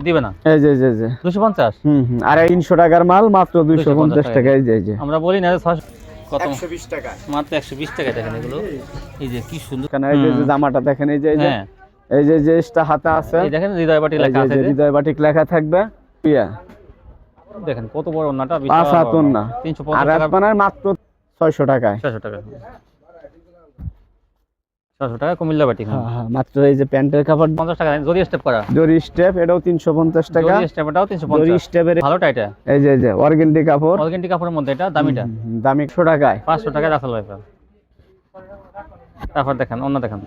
দিবে না? এই যে যে যে। দুশো পঞ্চাশ? হুম হুম। আর তিনশো টাকার মাল মাত্র দুইশো পঞ্চাশ 250 টাকা এই যে যে। আমরা বলি না ছশো কত? একশো বিশ টাকা। মাত্র একশো বিশ টাকা দেখেন এগুলো। এই যে কি সুন্দর কেন এই যে যে জামাটা দেখেন এই যে এই যে। হ্যাঁ। এই যে হাতে আছে। এই দেখেন হৃদয় লেখা আছে যে যে। হৃদয় বাটিক লেখা থাকবে। ইয়া। দেখেন কত বড় ওন্নাটা পাঁচ হাত ওন্না। তিনশো আর টাকা। আপনার মাত্র ছয়শো টাকায়। ছশো টাকা। ছশো টাকা কুমিল্লা বাটি হ্যাঁ হ্যাঁ মাত্র এই যে প্যান্টের কাপড় পঞ্চাশ টাকা জরি স্টেপ করা। জরি স্টেপ এটাও তিনশো পঞ্চাশ টাকা। জরি স্টেপটাও তিনশো জরি স্টেপের ভালোটা এটা এই যে এই যে অর্গেন্ডি কাপড়। অর্গেন্টি কাপড়ের মধ্যে এটা দামিটা? দামি একশো টাকায়। পাঁচশো টাকা রাসেল ভাইপার তারপর দেখেন অন্য দেখেন।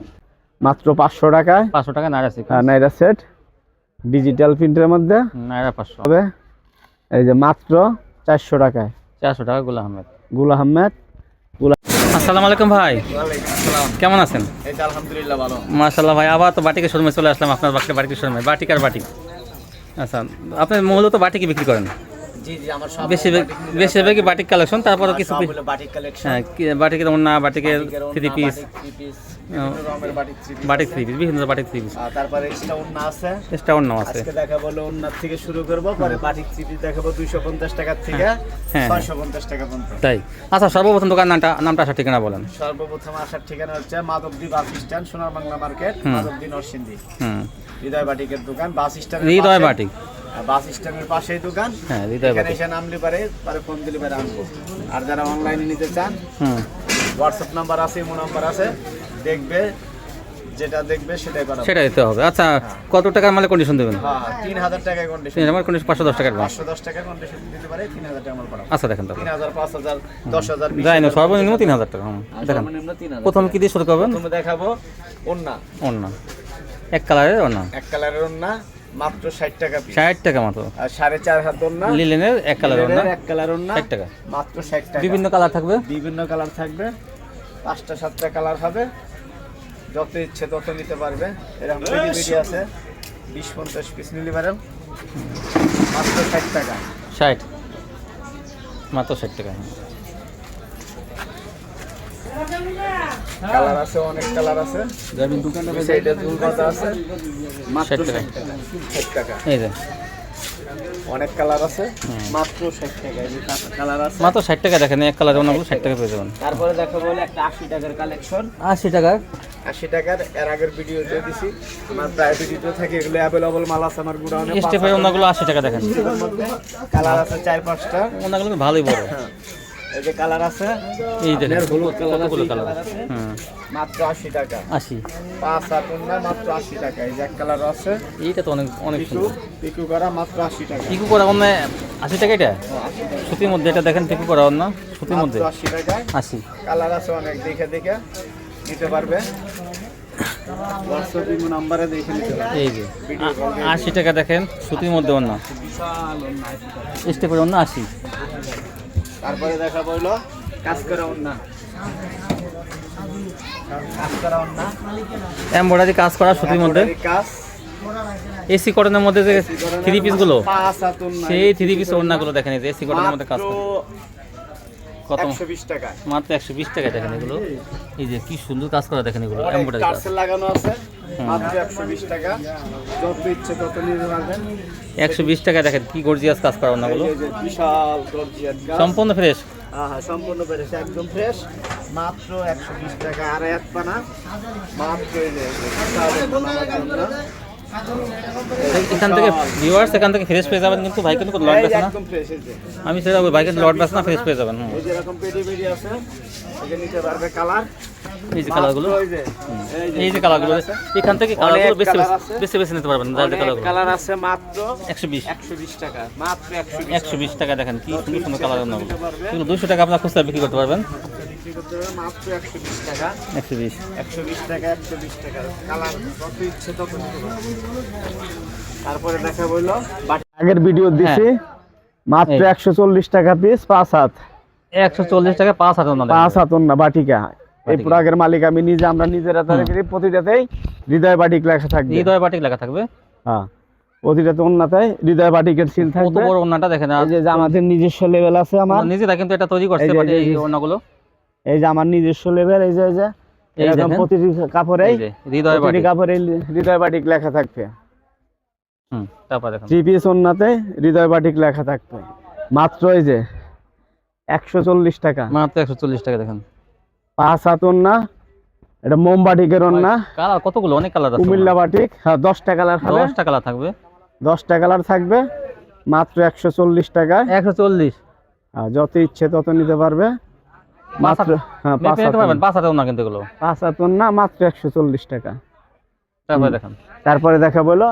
মাত্র পাঁচশো টাকায়। পাঁচশো টাকা নাইরা সিক আর নাইরা সেট ডিজিটাল প্রিন্টের মধ্যে। নাইরা পাঁচশো। হবে। এই যে মাত্র চারশো টাকায়। চারশো টাকা গুলা আহমেদ। গুল আহমেদ। আসসালামু আলাইকুম ভাই। কেমন আছেন? মাসাল্লাহ ভাই, আবার তো বাটিকে শোরুমে চলে আসলাম, আপনার বাটিকে বাটিকে শোরুমে বাটিকার বাটি আচ্ছা আপনি মূলত বাটিকে বিক্রি করেন? জি জি আমার সব বেশিরভাগ বেশিরভাগই বাটিক কালেকশন তারপরে কিছু বাটিক কালেকশন হ্যাঁ বাটিকের ওন্না বাটিকের থ্রি পিস থ্রি পিস বিভিন্ন রকমের batik three piece batik three piece বিভিন্ন বাটিক থ্রি পিস তারপরে এক্সট্রা ওন্না আছে। চেষ্টা অন্য আছে। আজকে দেখাবো হলো থেকে শুরু করব পরে বাটিক থ্রি পিস দেখাবো 250 টাকা থেকে হ্যাঁ। 650 টাকা পর্যন্ত। তাই। আচ্ছা সর্বপ্রথম দোকান নামটা নামটা আসার ঠিকানা বলেন। সর্বপ্রথম আসার ঠিকানা হচ্ছে Madhabdi bus stand Sonar Bangla market. Madhabdi Narsingdi. হুম। হৃদয় বাটিকের দোকান বাস স্ট্যান্ড হৃদয় বাটিক। বাস স্ট্যান্ডের পাশেই দোকান। হ্যাঁ এখানে এসে নামলে পারে পরে ফোন দিলে পারে আনব। আর যারা অনলাইনে নিতে চান হোয়াটসঅ্যাপ নাম্বার আছে ইমো নাম্বার আছে দেখবে যেটা দেখবে সেটাই করা দিতে হবে। আচ্ছা কত টাকার মালে কন্ডিশন দেবেন? হ্যাঁ তিন হাজার টাকায় কন্ডিশন আমার কন্ডিশন পাঁচশো দশ টাকার পাঁচশো দশ কন্ডিশন দিতে পারে তিন হাজার টাকা করা আচ্ছা দেখেন তিন হাজার পাঁচ হাজার দশ হাজার যাই না সর্বনিম্ন তিন হাজার টাকা দেখেন। প্রথম কি দিয়ে শুরু করবেন? দেখাবো ওন্না এক কালারের অন্য এক কালারের ওন্না মাত্র ষাট টাকা পিস ষাট টাকা মতো আর সাড়ে চার হাত ওন্না লিলেনের এক কালারের অন্য লিলেনের এক কালার ওন্না ষাট টাকা। মাত্র ষাট টাকা। বিভিন্ন কালার থাকবে? বিভিন্ন কালার থাকবে। পাঁচটা সাতটা কালার হবে। যত ইচ্ছে তত নিতে পারবে। এরকম পেডি আছে। বিশ পঞ্চাশ পিস নিতে পারেন। মাত্র ষাট টাকা। ষাট। মাত্র ষাট টাকা। কালার আছে অনেক কালার আছে। সাইডে মাত্র 60 টাকা। এই যে। অনেক কালার আছে। মাত্র ষাট টাকা এই কালার আছে। মাত্র ষাট টাকা দেখেন এক ষাট টাকা পেয়ে যাবেন। তারপরে দেখো বলে একটা আশি টাকার কালেকশন আশি টাকা। আশি টাকার এর আগের ভিডিওতে দিছি। আমার প্রায় ভিডিওতে থাকে এগুলো অ্যাভেলেবল মাল আছে আমার গুডাউনে। টাকা দেখেন। কালার আছে চার পাঁচটা। ভালোই বড়। এই যে কালার আছে এই দেখেন হলুদ কালার আছে, কালার আছে। মাত্র আশি টাকা। আশি। পাঁচ আট না মাত্র আশি টাকা এই যে এক কালার আছে। এইটা তো অনেক অনেক পিকু সুন্দর। পিকু করা মাত্র আশি টাকা। পিকু করা অন্য আশি টাকা এটা? আশি সুতির মধ্যে এটা দেখেন পিকু করা অন্য সুতির মধ্যে। আশি আশি। কালার আছে অনেক দেখে দেখে। নিতে পারবে। হোয়াটসঅ্যাপ ইমো নাম্বারে দেখে নিতে পারবে। এই যে ভিডিও কল আ- আশি টাকা দেখেন সুতির মধ্যে অন্য। বিশাল অন্য আশি টাকা। স্টেপের অন্য আশি। তারপরে দেখা বইলো কাজ করা অন্য। এমব্রয়ডারি কাজ করা সুতির মধ্যে। এসি কটনের মধ্যে যে থ্রি হাত অন্য সেই থ্রি পিস ওড়নাগুলো দেখেন এই যে এসি কটনের মধ্যে কাজ করে। কত? টাকা মাত্র একশো বিশ টাকা দেখেন এগুলো। এই যে কি সুন্দর কাজ করা দেখেন এগুলো এমব্রয়ডারি কাজ। লাগানো আছে। মাত্র একশো বিশ টাকা যত ইচ্ছে তত নিতে পারবেন একশো বিশ টাকা দেখেন কি গর্জিয়াস কাজ করা না বলো বিশাল গর্জিয়াস সম্পূর্ণ ফ্রেশ হ্যাঁ হ্যাঁ সম্পূর্ণ ফ্রেশ একদম ফ্রেশ মাত্র একশো বিশ টাকা আর এক পানা মাত্র এখান থেকে ভিউয়ার্স এখান থেকে ফ্রেশ পেয়ে যাবেন কিন্তু ভাই কিন্তু লট বেছে না। আমি সেটা ওই বাইকের লট বেছে না ফ্রেশ পেয়ে যাবেন যে এরকম পেডি পেডি আছে এই যে পারবে কালার এই যে কালারগুলো এই যে কালারগুলো এখান থেকে কালারগুলো বেশি বেশি বেশি নিতে পারবেন যার কালারগুলো কালার আছে মাত্র টাকা মাত্র টাকা। দেখেন কি সুন্দর সুন্দর কালার ওড়নাগুলো এগুলো দুশো টাকা আপনার খুচরা বিক্রি করতে পারবেন। বিক্রি করতে হবে মাত্র একশো বিশ টাকা। একশো বিশ। একশো বিশ টাকা একশো বিশ টাকা। কালার যত ইচ্ছে তত তারপরে দেখা বলল আগের ভিডিও দিছি মাত্র একশো চল্লিশ টাকা পিস পাঁচ হাত। একশো চল্লিশ টাকা পাঁচ ওড়না পাঁচ হাত না বাটিকা। এই। প্রোডাক্টের মালিক আমি নিজে আমরা নিজেরা তৈরি করি প্রতিটাতেই হৃদয় বাটিক লেখা থাকবে। হৃদয় বাটিক লেখা থাকবে। হ্যাঁ। প্রতিটাতে অন্যতায় হৃদয় বাটিকের সিল কত থাকবে। বড় ওড়নাটা দেখেন এই যে আমাদের নিজস্ব লেভেল আছে আমার। নিজেরা কিন্তু এটা তৈরি করতে এই যে- ওড়নাগুলো এই যে আমার নিজস্ব লেভেল এই যে এই যে এরকম প্রতিটি যে হৃদয় বাটিক। কাপড়ে হৃদয় বাটিক লেখা থাকবে। হুম তারপর দেখেন। থ্রি পিস ওন্নাতে হৃদয় বাটিক লেখা থাকবে। মাত্র এই যে একশো চল্লিশ টাকা। মাত্র একশো চল্লিশ টাকা দেখেন। পাঁচ হাত ওন্না এটা মোমবাটিকের ওন্না কালার কতগুলো? অনেক কালার আছে। কুমিল্লা বাটিক হ্যাঁ দশটা কালার দশটা কালার থাকবে। দশটা কালার থাকবে। মাত্র একশো চল্লিশ টাকায়। একশো চল্লিশ। যত ইচ্ছে তত নিতে পারবে। মাত্র হ্যাঁ পাঁচ হাত পারবেন পাঁচ হাজার না কিন্তু এগুলো। পাঁচ হাত ওন্না মাত্র একশো চল্লিশ টাকা। তারপরে দেখেন। তারপরে দেখা বলো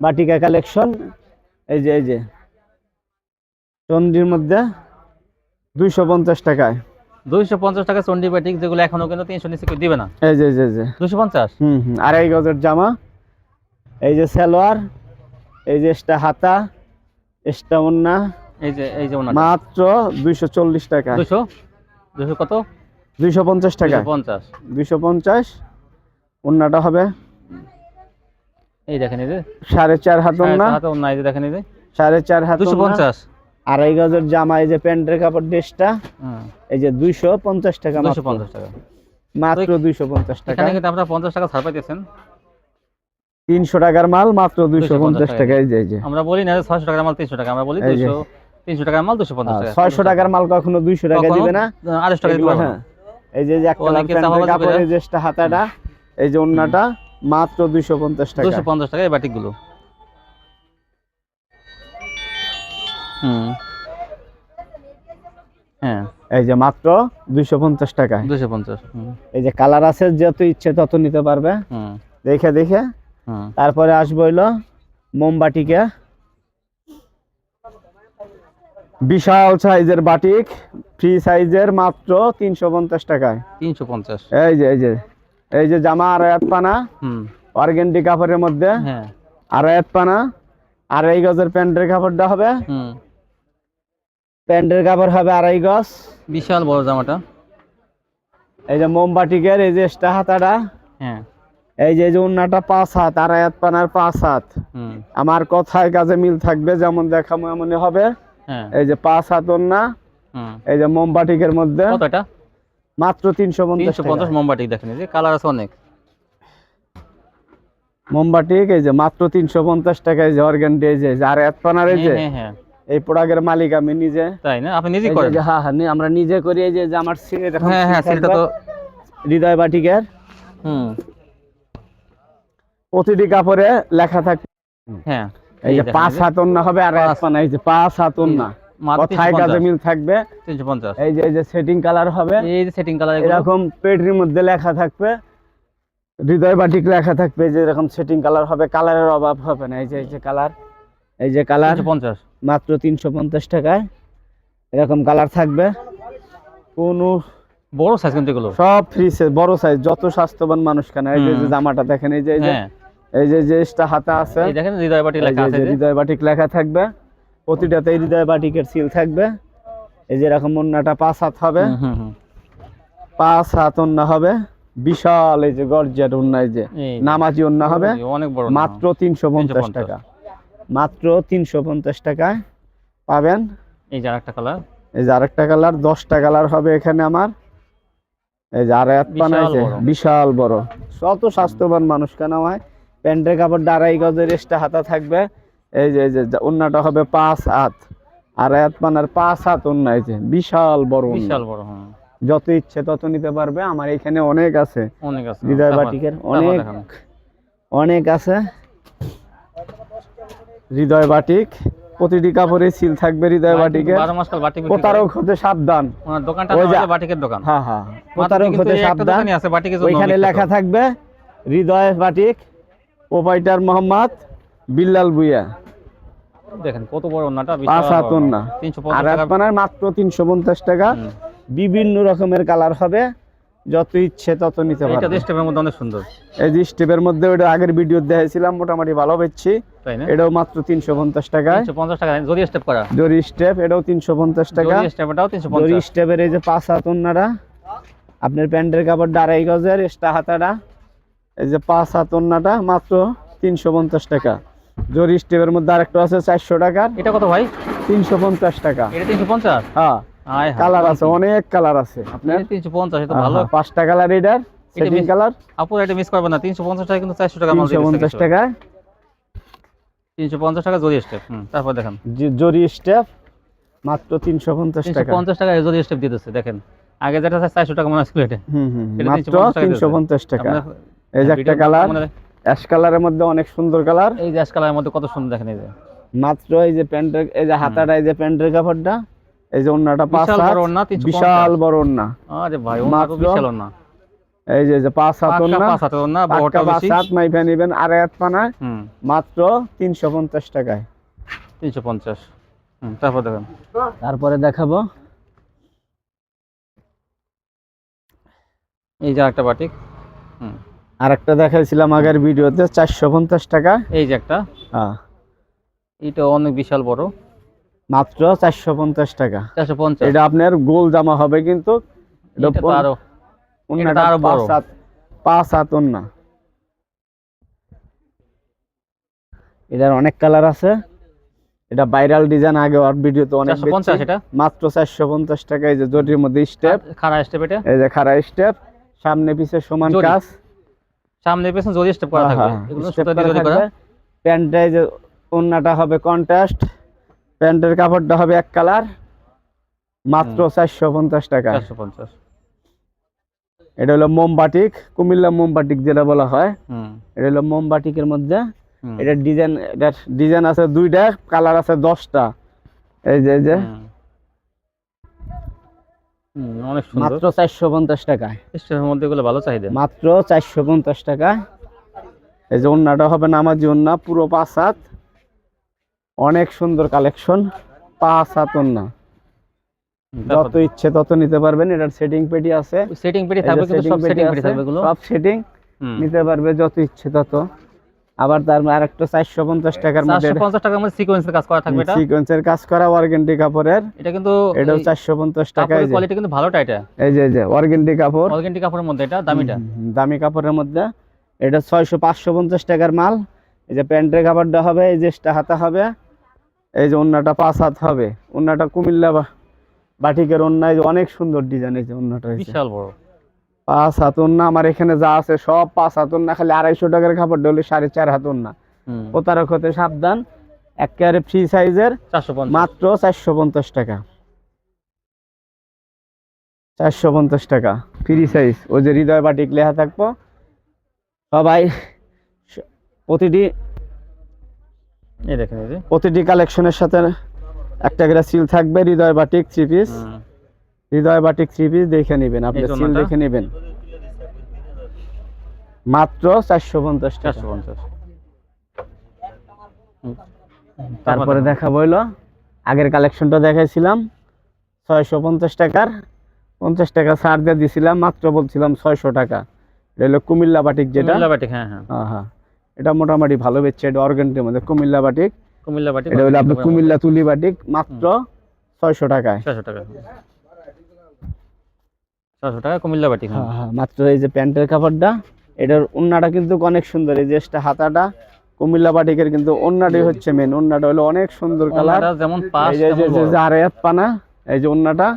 বাটিকা কালেকশন এই যে এই যে। চন্ডির মধ্যে দুইশো পঞ্চাশ টাকায়। দুইশো পঞ্চাশ টাকা চন্ডি ব্যাটিক যেগুলো এখনও কিন্তু তিনশো নিচে দিবে না। এই যে এই যে যে। দুশো পঞ্চাশ? হুম হুম আড়াই গজের জামা। এই যে সালোয়ার এই যে এক্সট্রা হাতা এক্সট্রা ওন্না এই যে এই যে মাত্র দুইশো চল্লিশ টাকা। দুশো দুশো কত? দুইশো পঞ্চাশ টাকা। পঞ্চাশ। দুইশো পঞ্চাশ হবে। এই দেখেন এই যে। সাড়ে চার হাত এই যে দেখেন এই যে। সাড়ে চার হাত দুশো পঞ্চাশ। আড়াই গজের জামা এই যে প্যান্টের কাপড় ড্রেসটা। এই যে দুইশো পঞ্চাশ টাকা দুশো পঞ্চাশ টাকা। মাত্র দুইশো পঞ্চাশ টাকা। এখানে কিন্তু আপনারা পঞ্চাশ টাকা ছাড় পাইতেছেন। তিনশো টাকার মাল মাত্র দুইশো 250 পঞ্চাশ টাকা। এই যে আমরা বলি না ছয়শো টাকার মাল তিনশো টাকা। আমরা বলি। দুশো তিনশো টাকার মাল দুশো পঞ্চাশ টাকা ছয়শো টাকার মাল কখনো দুইশো টাকা দিবে না। আড়াইশো টাকা না। হ্যাঁ এই যে যে এক কালার অনেকে প্যান্টের চাপাবাজি কাপড় করে। এই যে একটা হাতাটা এই যে ওন্নাটা মাত্র দুইশো পঞ্চাশ টাকা। দুশো পঞ্চাশ টাকা এই বাটিকগুলো। হুম। হ্যাঁ। এই যে মাত্র দুইশো পঞ্চাশ টাকা। পঞ্চাশ এই যে কালার আছে যত ইচ্ছে তত নিতে পারবে। দেখে দেখে। তারপরে আসব হইল মোমবাটিকে। বিশাল সাইজের বাটিক ফ্রি সাইজের মাত্র তিনশো পঞ্চাশ টাকায়। তিনশো পঞ্চাশ। এই যে এই যে এই যে জামা আর এক পানা অর্গেন্ডি কাপড়ের মধ্যে আর এক পানা আড়াই গজের প্যান্টের কাপড়টা হবে। হুম। প্যান্টের কাপড় হবে আড়াই গজ। বিশাল বড় জামাটা। এই যে মোমবাটিকের এই যে এক্সট্রা হাতাটা। হ্যাঁ। এই যে এই যে উন্নাটা পাঁচ হাত আড়াইয়াত পানার পাঁচ হাত। আমার কথায় কাজে মিল থাকবে যেমন দেখাবো এমনই হবে। হ্যাঁ এই যে পাঁচ হাত হুম। এই যে মোমবাটিকের মধ্যে মাত্র তিনশো পঞ্চাশ তিনশো পঞ্চাশ মোমবাটি দেখেন যে কালার আছে অনেক। মোমবাটিক এই যে মাত্র তিনশো পঞ্চাশ টাকায় যে অর্গানটি এই যে আর এক পানার এই যে হ্যাঁ হ্যাঁ হ্যাঁ। এই প্রোডাক্টের মালিক আমি নিজে। তাই না? আপনি যে- করেন। হ্যাঁ হ্যাঁ আমরা নিজে করি এই যে আমার সিনে এরকম হ্যাঁ হ্যাঁ সেটা তো হৃদয় বাটিকের। হুম। প্রতিটি কাপড়ে লেখা থাকে হ্যাঁ। এই যে পাঁচ হাত ওন্না হবে আর এক পানা এই যে পাঁচ হাত মাত্র কথায় কাজে মিল থাকবে? এই যে এই যে সেটিং কালার হবে। এই যে সেটিং কালার এরকম পেটির মধ্যে লেখা থাকবে। হৃদয় বাটিক লেখা থাকবে যে এরকম সেটিং কালার হবে কালারের অভাব হবে না। এই যে এই যে কালার এই যে কালার মাত্র তিনশো পঞ্চাশ টাকায়। এরকম কালার থাকবে। কোনো বড় সাইজ কিন্তু এগুলো। সব ফ্রি বড় সাইজ যত স্বাস্থ্যবান মানুষ কেন এই যে। জামাটা দেখেন এই যে এই যে হ্যাঁ। এই যে এক্সট্রা হাতা আছে। এই দেখেন হৃদয় বাটি এই লেখা আছে। হৃদয় বাটিক লেখা থাকবে প্রতিটাতে হৃদয় বাটিকের সিল থাকবে। এই যে এরকম অন্যটা পাঁচ হাত হবে। পাঁচ হাত অন্য হবে। বিশাল এই যে গর্জিয়ার অন্য এই যে নামাজি অন্য হবে। অনেক বড় মাত্র তিনশো পঞ্চাশ 350 টাকা। মাত্র তিনশো পঞ্চাশ টাকায় পাবেন। এই যে আরেকটা কালার এই যে আরেকটা কালার দশটা কালার হবে এখানে আমার। এই যে আর। বিশাল বড়। শত স্বাস্থ্যবান মানুষ কেন হয়? প্যান্টের কাপড় আড়াই গজের এক্সট্রা হাতা থাকবে। এই যে এই যে ওন্নাটা হবে পাঁচ হাত। আর এক পানার পাঁচ হাত ওন্না এই যে বিশাল বড় বিশাল বড় হ্যাঁ। যত ইচ্ছে তত নিতে পারবে। আমার এখানে অনেক আছে। অনেক আছে হৃদয় বাটিকের অনেক অনেক আছে। হৃদয় বাটিক। প্রতিটি কাপড়ে সিল থাকবে হৃদয় বাটিক। প্রতারক হতে সাবধান। দোকানটা বাটিকের দোকান। হ্যাঁ হ্যাঁ। প্রতারক হতে সাবধান। ওইখানে লেখা থাকবে হৃদয় বাটিক। প্রোপাইটার মোহাম্মদ বিল্লাল বুইয়া দেখেন কত বড় ওন্নাটা পাঁচ হাত ওন্না। আর আপনার মাত্র তিনশো পঞ্চাশ টাকা। বিভিন্ন রকমের কালার হবে। যত ইচ্ছে তত নিতে এটা স্টেপের মধ্যে অনেক সুন্দর। এই যে স্টেপের মধ্যে ওটা আগের ভিডিও দেখাইছিলাম মোটামুটি ভালো না? এটাও মাত্র তিনশো পঞ্চাশ টাকায় তিনশো পঞ্চাশ টাকা। যদি স্টেপ করা। জরি স্টেপ এটাও তিনশো পঞ্চাশ টাকা। যদি স্টেপটাও তিনশো জরি পঞ্চাশ স্টেপের এই যে পাঁচ হাত আপনার প্যান্টের কাপড় আড়াই গজের এক্সট্রা হাতাটা। এই যে পাঁচ হাত ওন্নাটা মাত্র তিনশো পঞ্চাশ টাকা। জরি স্টেপের মধ্যে আরেকটা আছে চারশো টাকার। এটা কত ভাই? তিনশো পঞ্চাশ টাকা। এটা তিনশো পঞ্চাশ? হ্যাঁ। কালার আছে অনেক কালার আছে। আপনার? তিনশো পঞ্চাশ এটা ভালো। পাঁচটা কালার এটার সেটিং কালার। আপু এটা মিস করবেন না তিনশো পঞ্চাশ টাকা কিন্তু চারশো টাকা তিনশো পঞ্চাশ দিতেছে তিনশো পঞ্চাশ টাকা জরি স্টেপ তারপর দেখেন। জরি স্টেপ মাত্র তিনশো পঞ্চাশ টাকা। পঞ্চাশ টাকা জরি স্টেপ দিতেছে দেখেন। আগে যেটা চারশো টাকা মনে এটা। মাত্র তিনশো পঞ্চাশ টাকা এই যে একটা কালার অ্যাশ কালারের মধ্যে অনেক সুন্দর কালার এই যে অ্যাশ কালারের মধ্যে কত সুন্দর দেখেন এই যে। মাত্র এই যে প্যান্টের এই যে হাতাটা এই যে প্যান্টের কাপড়টা এই যে ওন্নাটা পাঁচ বিশাল হাত বড় ওড়না, 350 বিশাল বড় ওন্না আরে ভাই ওনার মাত্র বিশাল না এই যে যে পাঁচ হাত ওন্না পাঁচ হাতের ওড়না বড়টা বেশি। হাত মাইফা নিবেন আড়াই হাত পানা মাত্র তিনশো পঞ্চাশ টাকায়। তিনশো পঞ্চাশ। হুম তারপর দেখেন। তারপরে দেখাবো। এই যে একটা বাটিক। হুম। আর একটা দেখাইছিলাম আগের ভিডিওতে চারশো পঞ্চাশ টাকা। এই যে একটা। হ্যাঁ, এটা অনেক বিশাল বড়। মাত্র চারশো পঞ্চাশ টাকা। চারশো পঞ্চাশ। এটা আপনার গোল জামা হবে কিন্তু এটা এটা আরও ওন্নাটা আরও পাঁচ। হাত ওন্না। এটার অনেক কালার আছে। এটা ভাইরাল ডিজাইন আগে আর ভিডিওতে অনেক পঞ্চাশ। এটা? মাত্র চারশো পঞ্চাশ টাকা এই যে জরির মধ্যে স্টেপ খাড়া স্টেপ এটা? এই যে খাড়া স্টেপ সামনে পিছে সমান কাজ। সামনে পেছনে জরি স্টেপ করা থাকবে। এগুলো সুতা দিয়ে জরি করা। থাকবে। প্যান্টটা যে ওন্নাটা হবে কন্ট্রাস্ট প্যান্টের কাপড়টা হবে এক কালার মাত্র চারশো পঞ্চাশ টাকা। চারশো পঞ্চাশ। এটা হলো মোমবাটিক কুমিল্লা মোমবাটিক যেটা বলা হয়। হুম। এটা হলো মোমবাটিকের মধ্যে। এটা ডিজাইন এটা ডিজাইন আছে দুইটা কালার আছে দশটা। এই যে এই যে। অনেক সুন্দর। মাত্র চারশো পঞ্চাশ টাকায় মধ্যে ভালো চাহিদা। মাত্র টাকা। এই যে ওন্নাটা হবে নামাজি ওন্না পুরো পাঁচ হাত। অনেক সুন্দর কালেকশন পাঁচ হাত ওন্না। যত ইচ্ছে তত নিতে পারবেন এটার সেটিং পেটি আছে। সেটিং পেটি থাকবে কিন্তু সব সেটিং পেটি থাকবে এগুলো। সব সেটিং নিতে পারবে যত ইচ্ছে তত। আবার তার আরেকটা চারশো পঞ্চাশ টাকার মধ্যে চারশো পঞ্চাশ টাকার মধ্যে সিকোয়েন্সের কাজ করা থাকবে এটা? সিকোয়েন্সের কাজ করা অর্গেন্ডি কাপড়ের এটা কিন্তু এটাও চারশো পঞ্চাশ টাকা এই কোয়ালিটি কিন্তু ভালোটা এটা এই যে এই যে অর্গেন্ডি কাপড় অর্গেন্টি কাপড়ের মধ্যে এটা দামিটা? দামি কাপড়ের মধ্যে। এটা ছয়শো পাঁচশো পঞ্চাশ টাকার মাল। এই যে প্যান্টের কাপড়টা হবে এই যে হাতা হবে। এই যে ওন্নাটা পাঁচ হাত হবে। ওন্নাটা কুমিল্লা বাটিকের ওন্না এই যে অনেক সুন্দর ডিজাইন এই যে ওন্নাটা বিশাল বড়। পাঁচ হাত না আমার এখানে যা আছে সব পাঁচ হাত না খালি আড়াইশো টাকার খাবার হলে সাড়ে চার হাত না প্রতারক হতে সাবধান একেবারে ফ্রি সাইজের মাত্র চারশো পঞ্চাশ টাকা। চারশো পঞ্চাশ টাকা ফ্রি সাইজ ওই যে হৃদয় বাটিক লেখা থাকব। সবাই প্রতিটি এই দেখেন প্রতিটি কালেকশনের সাথে একটা করে সিল থাকবে Hridoy batik three piece. Hridoy batik three piece দেখে নেবেন আপনি সিল দেখে নেবেন। মাত্র চারশো পঞ্চাশ চারশো পঞ্চাশ। তারপরে দেখা বইলো আগের কালেকশনটা দেখাইছিলাম ছয়শো পঞ্চাশ টাকার পঞ্চাশ টাকা ছাড় দিয়ে দিছিলাম মাত্র বলছিলাম ছয়শো টাকা। এটা হলো কুমিল্লা বাটিক যেটা। বাটিক হ্যাঁ হ্যাঁ। হ্যাঁ হ্যাঁ। এটা মোটামুটি ভালো বেচছে এটা অর্গেন্টের মধ্যে কুমিল্লা বাটিক। কুমিল্লা বাটিক এটা হলো আপনার কুমিল্লা তুলি বাটিক মাত্র ছয়শো টাকায়। ছশো টাকা। ছশো টাকা কুমিল্লা বাটিক হ্যাঁ হ্যাঁ মাত্র এই যে প্যান্টের কাপড়টা এটার ওন্নাটা কিন্তু অনেক সুন্দর এই যে হাতাটা কুমিল্লা বাটিকের কিন্তু ওন্নাটাই হচ্ছে মেন ওন্নাটা হলো অনেক সুন্দর কালার যেমন আড়াই হাত পানা এই যে ওন্নাটা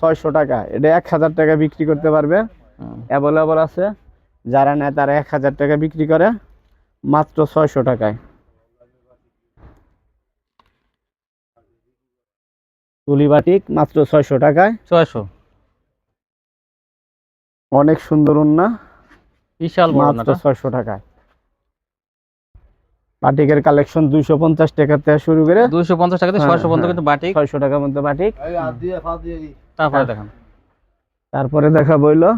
ছয়শো টাকা এটা এক হাজার টাকা বিক্রি করতে পারবে। অ্যাভেলেবল আছে যারা নেয় তারা এক হাজার টাকা বিক্রি করে মাত্র ছয়শো টাকায়। তুলি বাটিক মাত্র ছয়শো টাকায়। ছয়শো। অনেক সুন্দর উন্না বিশাল মাত্র ছয়শো টাকায়। বাটিকের কালেকশন দুইশো পঞ্চাশ টাকা থেকে শুরু করে। দুইশো পঞ্চাশ টাকা থেকে হ্যাঁ, ছয়শো পর্যন্ত হ্যাঁ। কিন্তু বাটিক। ছয়শো টাকার মধ্যে বাটিক। তারপরে দেখেন। তারপরে দেখা বইলো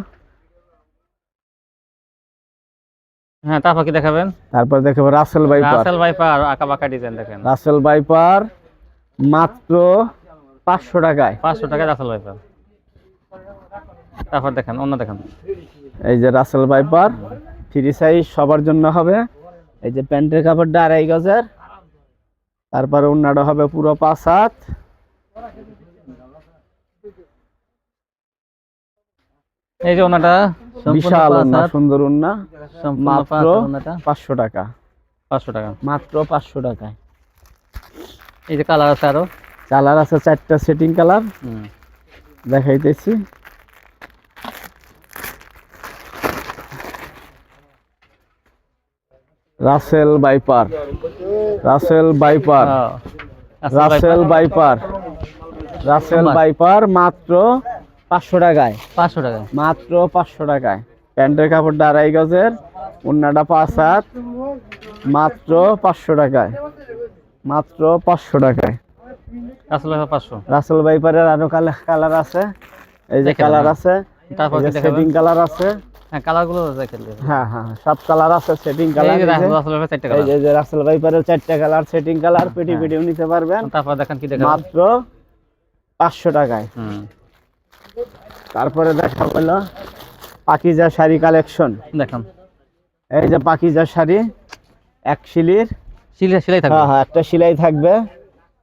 হ্যাঁ তারপর কি দেখাবেন? তারপর দেখাবো রাসেল বাইপার রাসেল ভাইপার আঁকা বাঁকা ডিজাইন দেখেন। রাসেল বাইপার মাত্র পাঁচশো টাকায়। পাঁচশো টাকায় রাসেল ভাইপার। তারপর দেখেন অন্য দেখেন। এই যে রাসেল বাইপার ফ্রি সাইজ সবার জন্য হবে। এই যে প্যান্টের কাপড়টা আড়াই গজের। তারপরে উন্নাটা হবে পুরো পাঁচ হাত। এই যে ওনাটা বিশাল সুন্দর উন্না সম্পূর্ণ মাত্র পাঁচশো টাকা। পাঁচশো টাকা। মাত্র পাঁচশো টাকায়। এই যে কালার আছে আরও। কালার আছে চারটা সেটিং কালার। দেখাইতেছি। রাসেল বাইপার। রাসেল বাইপার। হ্যাঁ। রাসেল বাইপার। রাসেল বাইপার মাত্র পাঁচশো টাকায়। পাঁচশো টাকা মাত্র পাঁচশো টাকায়। প্যান্টের কাপড়টা আড়াই গজের অন্যটা পাঁচ হাত মাত্র পাঁচশো টাকায়। মাত্র পাঁচশো টাকায়। আসলে পাঁচশো। রাসেল বাইপারের আরও কালার আছে। এই যে কালার আছে। তারপর সেটিং কালার আছে। হ্যাঁ কালারগুলো দেখেন হ্যাঁ হ্যাঁ সব কালার আছে সেটিং এই কালার। এই যে- রাসেল ভাইপারের চারটা কালার সেটিং কালার পেটি হ্যাঁ। পেটিও নিতে পারবেন। তারপর দেখেন কি দেখাবেন মাত্র পাঁচশো টাকায়। হুম। তারপরে দেখা হলো পাকিজা শাড়ি কালেকশন দেখেন। এই যে পাকিজা শাড়ি এক শিলির। সিলাই সেলাই থাকবে? হ্যাঁ হ্যাঁ একটা সেলাই থাকবে।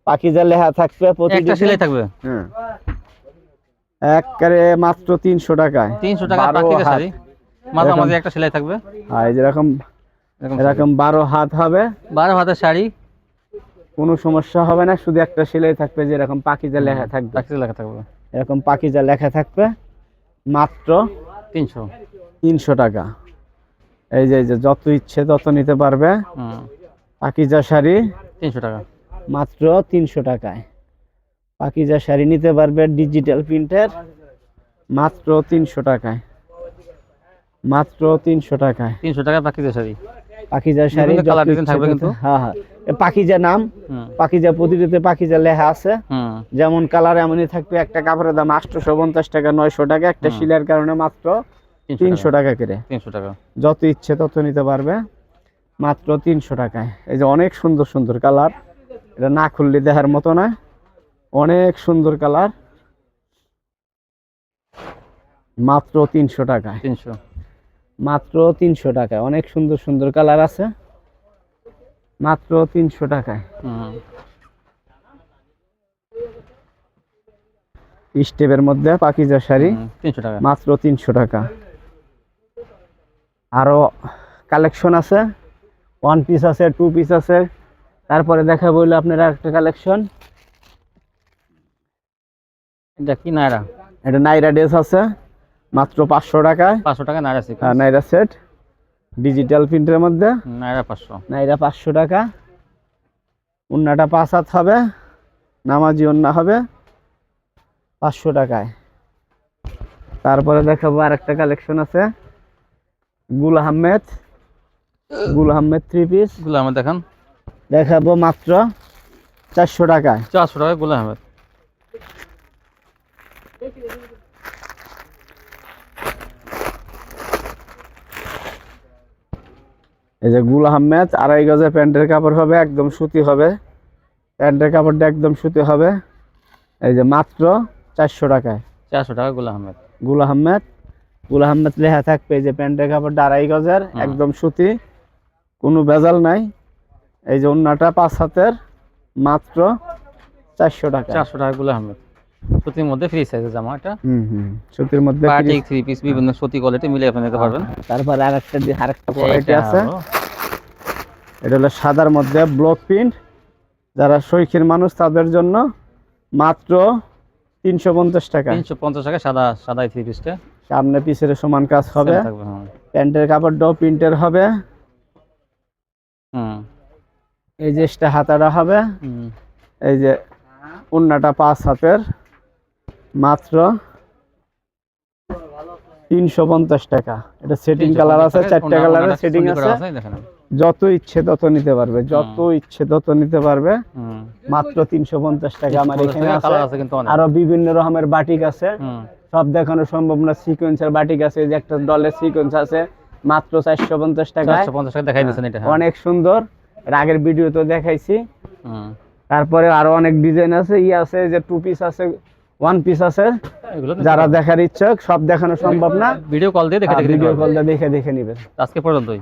পাকিজা লেহা থাকবে প্রতিটি একটা সেলাই থাকবে? হ্যাঁ একবারে মাত্র তিনশো টাকায়। তিনশো টাকা বারো পাখি হাত। শাড়ি মাঝামাঝি একটা সেলাই থাকবে। আর এই যেরকম এরকম বারো হাত হবে। বারো হাতের শাড়ি। কোনো সমস্যা হবে না শুধু একটা সেলাই থাকবে যেরকম পাকিজা লেখা থাকবে। পাখি লেখা থাকবে। এরকম পাকিজা লেখা থাকবে মাত্র তিনশো। তিনশো টাকা। এই যে যে যত ইচ্ছে তত নিতে পারবে। পাকিজা শাড়ি তিনশো টাকা। মাত্র তিনশো টাকায়। পাকিজা শাড়ি নিতে পারবে ডিজিটাল প্রিন্টের মাত্র তিনশো টাকায়। মাত্র তিনশো টাকায়। তিনশো টাকা পাখিদের শাড়ি। পাকিজা শাড়ি design ইচ্ছে থাকবে কিন্তু। হ্যাঁ হ্যাঁ। পাকিজা নাম পাকিজা প্রতিটিতে পাকিজা লেখা আছে। যেমন কালার এমনই থাকবে একটা কাপড়ের দাম আটশোশো পঞ্চাশ টাকা নয়শো টাকা। একটা। শিলের কারণে মাত্র তিনশো টাকা করে। তিনশো টাকা। যত ইচ্ছে তত নিতে পারবে। মাত্র তিনশো টাকায়। এই যে অনেক সুন্দর সুন্দর কালার। এটা না খুললে দেখার মতো না। অনেক সুন্দর কালার। মাত্র তিনশো টাকায়। তিনশো। মাত্র তিনশো টাকায়। অনেক সুন্দর সুন্দর কালার আছে। মাত্র তিনশো টাকায়। স্টেপের মধ্যে পাকিজা শাড়ি। তিনশো টাকা। মাত্র তিনশো টাকা। আরও কালেকশন আছে। ওয়ান পিস আছে টু পিস আছে। তারপরে দেখা বলল আপনার একটা কালেকশন। এটা কি নাইরা এটা নাইরা ড্রেস আছে। মাত্র পাঁচশো টাকায়। পাঁচশো টাকা নাইরা আর নাইরা সেট। ডিজিটাল প্রিন্টের মধ্যে। নাইরা পাঁচশো। নাইরা পাঁচশো টাকা। উন্নাটা পাঁচ হাত হবে। নামাজি ওন্না হবে। পাঁচশো টাকায়। তারপরে দেখাবো আরেকটা কালেকশন আছে। গুল আহমেদ। গুল আহমেদ থ্রি পিসগুলো আহমেদ দেখান। দেখাবো মাত্র চারশো টাকায়। চারশো টাকায়গুলো আহমেদ। এই যে গুল আহমেদ আড়াই গজের প্যান্টের কাপড় হবে একদম সুতি হবে। প্যান্টের কাপড়টা একদম সুতি হবে। এই যে মাত্র চারশো টাকায়। চারশো টাকা গুলো আহমেদ। গুল আহমেদ গুল আহমেদ লেখা থাকবে এই যে প্যান্টের কাপড়টা আড়াই গজের একদম সুতি। কোনো ভেজাল নাই। এই যে অন্যটা পাঁচ হাতের মাত্র চারশো টাকা চারশো টাকা গুলো আহমেদ। সুতির মধ্যে ফ্রি সাইজের জামা এটা। হুম হুম সুতির মধ্যে বাটিক থ্রি পিস বিভিন্ন সুতি কোয়ালিটি মিলিয়ে আপনি নিতে পারবেন। তারপর আরেকটা আরেকটা কোয়ালিটি আছে। এটা হলো সাদার মধ্যে ব্লক প্রিন্ট। যারা শৈখির মানুষ তাদের জন্য মাত্র তিনশো পঞ্চাশ টাকা। তিনশো পঞ্চাশ টাকা সাদা সাদা থ্রি পিসটা সামনে পিছের সমান কাজ হবে। হ্যাঁ। প্যান্টের কাপড়টাও প্রিন্টের হবে। হুম। এই যে হাতাটা হবে। এই যে উন্নাটা পাঁচ হাতের। মাত্র তিনশো পঞ্চাশ টাকা। এটা সেটিং কালার আছে চারটা কালারের সেটিং আছে। যত ইচ্ছে তত নিতে পারবে যত ইচ্ছে তত নিতে পারবে। মাত্র তিনশো পঞ্চাশ টাকা আমার এখানে আছে। আরও বিভিন্ন রকমের বাটিক আছে। সব দেখানো সম্ভব না সিকোয়েন্সের বাটিক আছে যে একটা ডলের সিকোয়েন্স আছে মাত্র চারশো পঞ্চাশ টাকা হ্যাঁ। অনেক সুন্দর। এর আগের ভিডিও তো দেখাইছি। তারপরে আরও অনেক ডিজাইন আছে ই আছে যে টু পিস আছে ওয়ান পিস আছে। যারা দেখার ইচ্ছুক সব দেখানো সম্ভব না। ভিডিও কল দিয়ে দেখে দেখে ভিডিও কল পারবেন। দেখে দেখে নিবেন। আজকে পর্যন্তই।